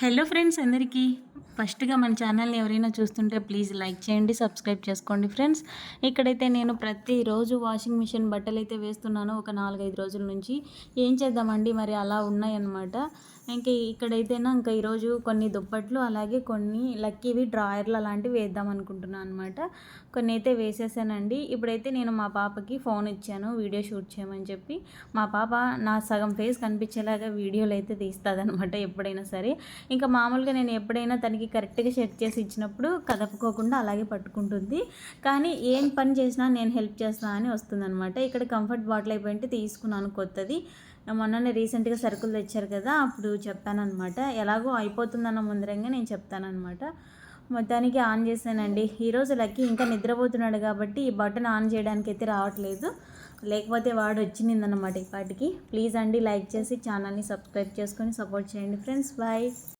Hello friends అందరికీ. ఫస్ట్గా మన ఛానల్ని ఎవరైనా చూస్తుంటే ప్లీజ్ లైక్ చేయండి సబ్స్క్రైబ్ చేసుకోండి ఫ్రెండ్స్. ఇక్కడైతే నేను ప్రతిరోజు వాషింగ్ మిషన్ బట్టలు అయితే వేస్తున్నాను. ఒక నాలుగైదు రోజుల నుంచి ఏం చేద్దామండి? మరి అలా ఉన్నాయన్నమాట. ఇంకా ఇక్కడైతేనా ఇంకా ఈరోజు కొన్ని దుప్పట్లు అలాగే కొన్ని లక్కీవి డ్రాయర్లు అలాంటివి వేద్దాం అనుకుంటున్నాను అనమాట కొన్ని అయితే వేసేసానండి. ఇప్పుడైతే నేను మా పాపకి ఫోన్ ఇచ్చాను వీడియో షూట్ చేయమని చెప్పి. మా పాప నా సగం ఫేస్ కనిపించేలాగా వీడియోలు అయితే తీస్తుంది అనమాట ఎప్పుడైనా సరే. ఇంకా మామూలుగా నేను ఎప్పుడైనా తనకి కరెక్ట్గా చెక్ చేసి ఇచ్చినప్పుడు కదపుకోకుండా అలాగే పట్టుకుంటుంది. కానీ ఏం పని చేసినా నేను హెల్ప్ చేస్తాను అని వస్తుందన్నమాట. ఇక్కడ కంఫర్ట్ బాటిల్ అయిపోయింటే తీసుకున్నాను కొత్తది. మొన్ననే రీసెంట్గా సరుకులు తెచ్చారు కదా అప్పుడు చెప్పానమాట ఎలాగో అయిపోతుందన్న ముందరంగా నేను చెప్తానమాట మొత్తానికి ఆన్ చేశానండి. ఈరోజు లక్కీ ఇంకా నిద్రపోతున్నాడు కాబట్టి ఈ బటన్ ఆన్ చేయడానికి అయితే రావట్లేదు. లేకపోతే వాడు వచ్చిందన్నమాట ఇప్పటికి. ప్లీజ్ అండి లైక్ చేసి ఛానల్ని సబ్స్క్రైబ్ చేసుకొని సపోర్ట్ చేయండి ఫ్రెండ్స్. బాయ్.